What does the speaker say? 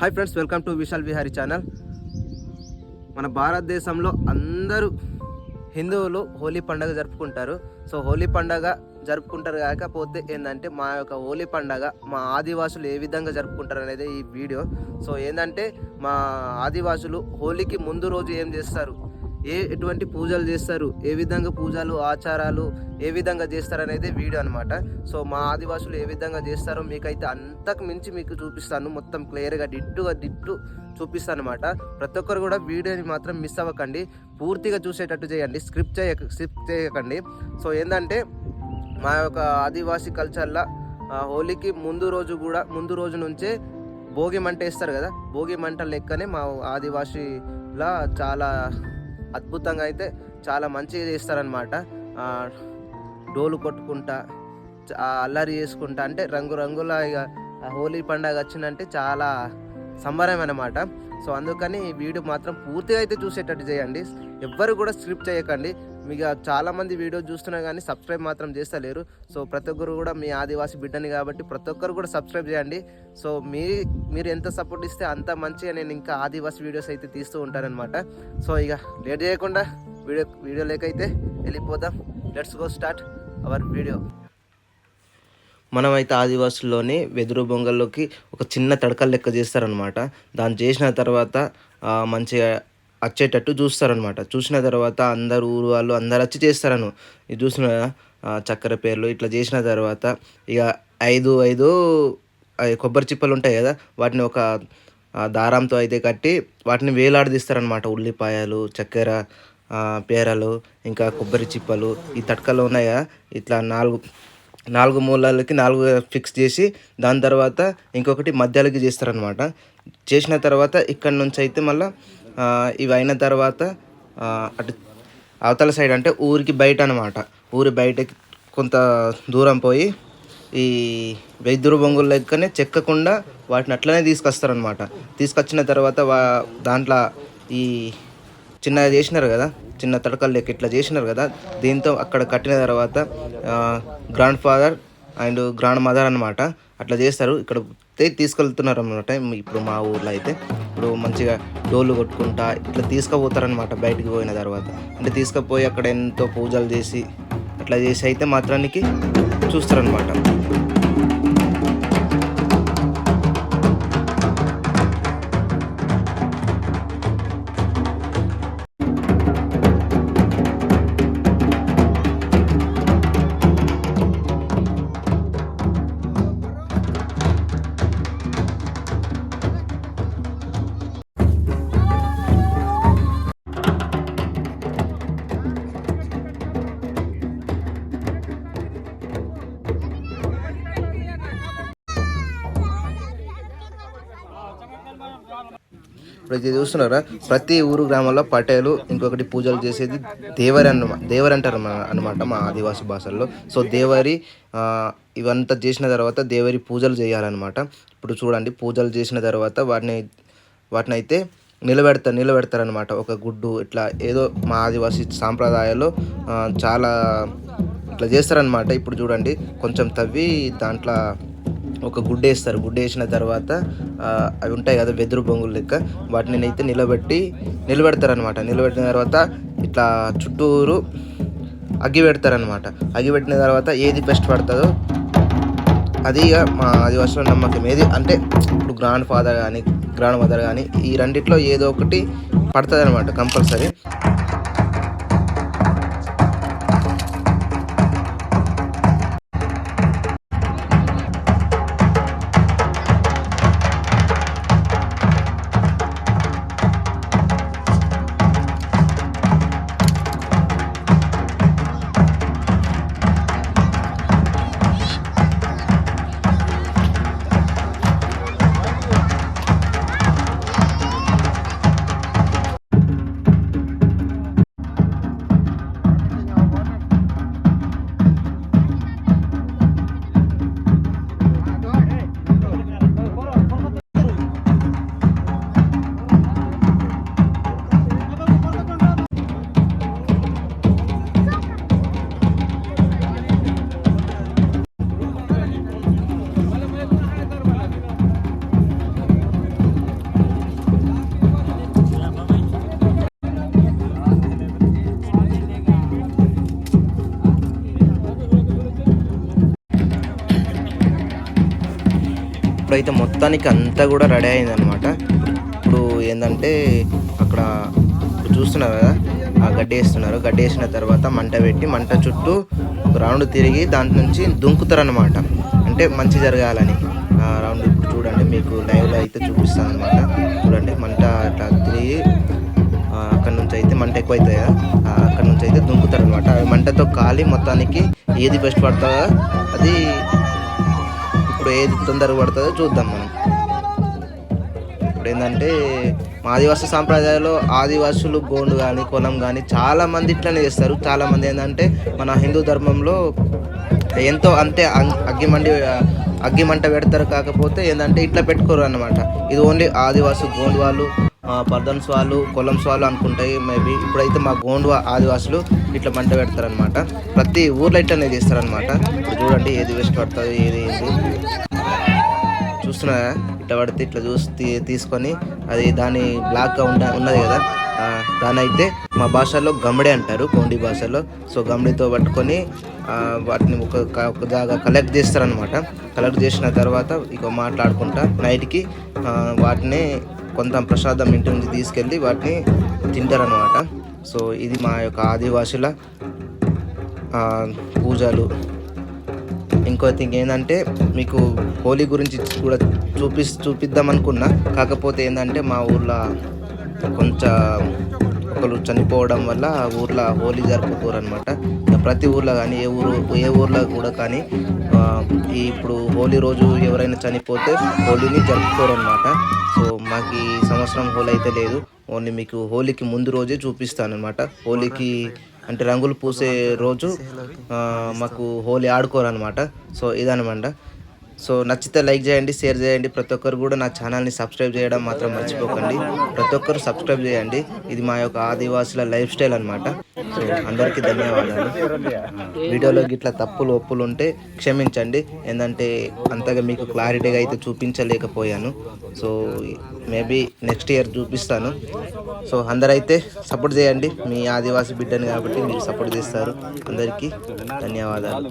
Hi friends welcome to Vishal Vihari channel మన భారతదేశంలో అందరూ హిందువులు హోలీ పండుగ జరుపుకుంటారు. సో హోలీ పండుగ జరుపుకుంటారు కాకపోతే ఏంటంటే మా యొక్క హోలీ పండుగ మా ఆదివాసులు ఏ విధంగా జరుపుకుంటారు అనేది ఈ వీడియో. సో ఏంటంటే మా ఆదివాసులు హోలీకి ముందు రోజు ఏం చేస్తారు? ఏ ఎటువంటి పూజలు చేస్తారు ఏ విధంగా పూజలు ఆచారాలు ఏ విధంగా చేస్తారు అనేది వీడియో అనమాట సో మా ఆదివాసులు ఏ విధంగా చేస్తారో మీకైతే అంతకు మించి మీకు చూపిస్తాను. మొత్తం క్లియర్గా డిట్టుగా డిట్టు చూపిస్తాను అనమాట ప్రతి ఒక్కరు కూడా వీడియోని మాత్రం మిస్ అవ్వకండి. పూర్తిగా చూసేటట్టు చేయండి. స్క్రిప్ట్ చేయక స్క్రిప్ట్ చేయకండి. సో ఏంటంటే మా యొక్క ఆదివాసీ కల్చర్లో హోలీకి ముందు రోజు కూడా ముందు రోజు నుంచే భోగి మంట వేస్తారు కదా. భోగి మంట లెక్కనే మా ఆదివాసీలా చాలా అద్భుతంగా అయితే చాలా మంచిగా చేస్తారనమాట డోలు కొట్టుకుంటా అల్లరి చేసుకుంటా అంటే రంగురంగుల ఇక హోలీ పండగ వచ్చిందంటే చాలా సంబరం అనమాట సో అందుకని ఈ వీడియో మాత్రం పూర్తిగా అయితే చూసేటట్టు చేయండి. ఎవ్వరు కూడా స్క్రిప్ట్ చేయకండి. మీకు చాలామంది వీడియో చూస్తున్నా కానీ సబ్స్క్రైబ్ మాత్రం చేస్తలేరు. సో ప్రతి ఒక్కరు కూడా మీ ఆదివాసి బిడ్డని కాబట్టి ప్రతి ఒక్కరు కూడా సబ్స్క్రైబ్ చేయండి. సో మీ మీరు ఎంత సపోర్ట్ ఇస్తే అంత మంచిగా నేను ఇంకా ఆదివాసి వీడియోస్ అయితే తీస్తూ ఉంటానన్నమాట. సో ఇక లేట్ చేయకుండా వీడియో వీడియో లేకైతే వెళ్ళిపోదాం. Let's go start our video మనమైతే ఆదివాసుల్లోనే వెదురు బొంగల్లోకి ఒక చిన్న తడకలు లెక్క చేస్తారనమాట దాన్ని చేసిన తర్వాత మంచిగా వచ్చేటట్టు చూస్తారనమాట చూసిన తర్వాత అందరు ఊరు వాళ్ళు అందరు వచ్చి చేస్తారను. ఇది చూసిన కదా, చక్కెర పేర్లు ఇట్లా చేసిన తర్వాత ఇక ఐదు ఐదు కొబ్బరి చిప్పలు ఉంటాయి కదా వాటిని ఒక దారంతో అయితే కట్టి వాటిని వేలాడదీస్తారనమాట ఉల్లిపాయలు చక్కెర పేరలు ఇంకా కొబ్బరి చిప్పలు ఈ తడకలు ఉన్నాయా ఇట్లా నాలుగు నాలుగు మూలలకి నాలుగు ఫిక్స్ చేసి దాని తర్వాత ఇంకొకటి మధ్యలోకి చేస్తారనమాట చేసిన తర్వాత ఇక్కడ నుంచి అయితే మళ్ళీ ఇవి అయిన తర్వాత అటు అవతల సైడ్ అంటే ఊరికి బయట అనమాట ఊరి బయటకి కొంత దూరం పోయి ఈ వెదురు బొంగుల లెక్కనే చెక్కకుండా వాటిని అట్లనే తీసుకొస్తారనమాట తీసుకొచ్చిన తర్వాత వా దాంట్లో ఈ చిన్నగా చేసినారు కదా చిన్న తడకలు లెక్క ఇట్లా చేసినారు కదా దీంతో అక్కడ కట్టిన తర్వాత grandfather and grandmother అనమాట అట్లా చేస్తారు. ఇక్కడ తీసుకెళ్తున్నారు అనమాట ఇప్పుడు మా ఊర్లో అయితే ఇప్పుడు మంచిగా డోలు కొట్టుకుంటా ఇట్లా తీసుకుపోతారనమాట బయటికి పోయిన తర్వాత. అంటే తీసుకుపోయి అక్కడ ఎంతో పూజలు చేసి అట్లా చేసి అయితే మాత్రానికి చూస్తారనమాట ప్రతి చూస్తున్నారా? ప్రతి ఊరు గ్రామంలో పటేలు ఇంకొకటి పూజలు చేసేది దేవరి అన్న దేవరి అంటారు అనమాట మా ఆదివాసి భాషల్లో. సో దేవరి ఇవంతా చేసిన తర్వాత దేవరి పూజలు చేయాలన్నమాట. ఇప్పుడు చూడండి పూజలు చేసిన తర్వాత వాటిని వాటిని అయితే నిలబెడతారు నిలబెడతారనమాట ఒక గుడ్డు ఇట్లా ఏదో మా ఆదివాసి సాంప్రదాయాల్లో చాలా ఇట్లా చేస్తారనమాట ఇప్పుడు చూడండి కొంచెం తవ్వి దాంట్లో ఒక గుడ్డ వేస్తారు. గుడ్డ వేసిన తర్వాత అవి ఉంటాయి కదా వెదురు బొంగులు లెక్క వాటిని అయితే నిలబెట్టి నిలబెడతారనమాట నిలబెట్టిన తర్వాత ఇట్లా చుట్టూరు అగ్గి పెడతారనమాట అగ్గి పెట్టిన తర్వాత ఏది బెస్ట్ పడుతుందో అది ఇక మా ఆదివాసుల నమ్మకం. ఏది అంటే ఇప్పుడు గ్రాండ్ ఫాదర్ కానీ గ్రాండ్ మదర్ కానీ ఈ రెండిట్లో ఏదో ఒకటి పడుతుంది అనమాట కంపల్సరీ. ఇప్పుడైతే మొత్తానికి అంతా కూడా రెడీ అయిందనమాట ఇప్పుడు ఏంటంటే అక్కడ చూస్తున్నారు కదా ఆ గడ్డి వేస్తున్నారు. గడ్డి వేసిన తర్వాత మంట పెట్టి మంట చుట్టూ ఒక రౌండ్ తిరిగి దాంట్ నుంచి దుంకుతారు అనమాట అంటే మంచి జరగాలని. ఆ రౌండ్ ఇప్పుడు చూడండి మీకు లైవ్లో అయితే చూపిస్తాను అనమాట చూడండి మంట అట్లా తిరిగి అక్కడ నుంచి అయితే మంట ఎక్కువ అవుతుంది కదా అక్కడ నుంచి అయితే దుంకుతారు అనమాట మంటతో కాలి మొత్తానికి ఏది బెస్ట్ పడుతుందో అది ఇప్పుడు ఏది తొందరగా పడుతుందో చూద్దాం మనం. ఇప్పుడు ఏంటంటే మా ఆదివాసి సాంప్రదాయాల్లో ఆదివాసులు గోండు కానీ కొలం కానీ చాలామంది ఇట్లనే చేస్తారు. చాలామంది ఏంటంటే మన హిందూ ధర్మంలో ఎంతో అంతే అగ్గిమండి అగ్గిమంట పెడతారు కాకపోతే ఏంటంటే ఇట్లా పెట్టుకోరు అన్నమాట. ఇది ఓన్లీ ఆదివాసు గోండు వాళ్ళు పర్దన్స్ వాళ్ళు కొలంస్ వాళ్ళు అనుకుంటాయి మేబీ ఇప్పుడైతే మా గోండు ఆదివాసులు ఇట్లా మంట పెడతారనమాట ప్రతి ఊర్లో ఇట్లనే చేస్తారనమాట ఇప్పుడు చూడండి ఏది వేస్ట్ పడుతుంది ఏది ఏంది. చూస్తున్నా ఇట్లా పడితే ఇట్లా చూసి తీ- తీసుకొని అది దాని బ్లాక్గా ఉండ ఉన్నది కదా? దానైతే మా భాషలో గమడే అంటారు కోండి భాషలో. సో గమడితో పట్టుకొని వాటిని ఒక ఒకదాగా ఒక కలెక్ట్ చేస్తారనమాట కలెక్ట్ చేసిన తర్వాత ఇక మాట్లాడుకుంటా నైట్కి వాటిని కొంత ప్రసాదం ఇంటి నుంచి తీసుకెళ్ళి వాటిని తింటారనమాట సో ఇది మా యొక్క ఆదివాసుల పూజలు. ఇంకో థింగ్ ఏంటంటే మీకు హోలీ గురించి కూడా చూపి చూపిద్దాం అనుకున్నా కాకపోతే ఏంటంటే మా ఊళ్ళో కొంచెం ఒకరు చనిపోవడం వల్ల ఆ ఊర్లో హోలీ జరుపుకోరు అనమాట ప్రతి ఊర్లో కానీ ఏ ఊరు ఏ ఊర్లో కూడా కానీ ఇప్పుడు హోలీ రోజు ఎవరైనా చనిపోతే హోలీని జరుపుకోరు అనమాట సో మాకు ఈ సంవత్సరం హోలీ అయితే లేదు. ఓన్లీ మీకు హోలీకి ముందు రోజే చూపిస్తాను అనమాట హోలీకి అంటే రంగులు పూసే రోజు మాకు హోలీ ఆడుకోరనమాట సో ఇదనమాట సో నచ్చితే లైక్ చేయండి షేర్ చేయండి. ప్రతి ఒక్కరు కూడా నా ఛానల్ని సబ్స్క్రైబ్ చేయడం మాత్రం మర్చిపోకండి. ప్రతి ఒక్కరు సబ్స్క్రైబ్ చేయండి. ఇది మా యొక్క ఆదివాసుల లైఫ్ స్టైల్ అనమాట సో అందరికీ ధన్యవాదాలు. వీడియోలో గిట్లా తప్పులు ఒప్పులు ఉంటే క్షమించండి. ఏంటంటే అంతగా మీకు క్లారిటీగా అయితే చూపించలేకపోయాను. సో మేబీ నెక్స్ట్ ఇయర్ చూపిస్తాను. సో అందరైతే సపోర్ట్ చేయండి. మీ ఆదివాసి బిడ్డని కాబట్టి మీరు సపోర్ట్ చేస్తారు. అందరికీ ధన్యవాదాలు.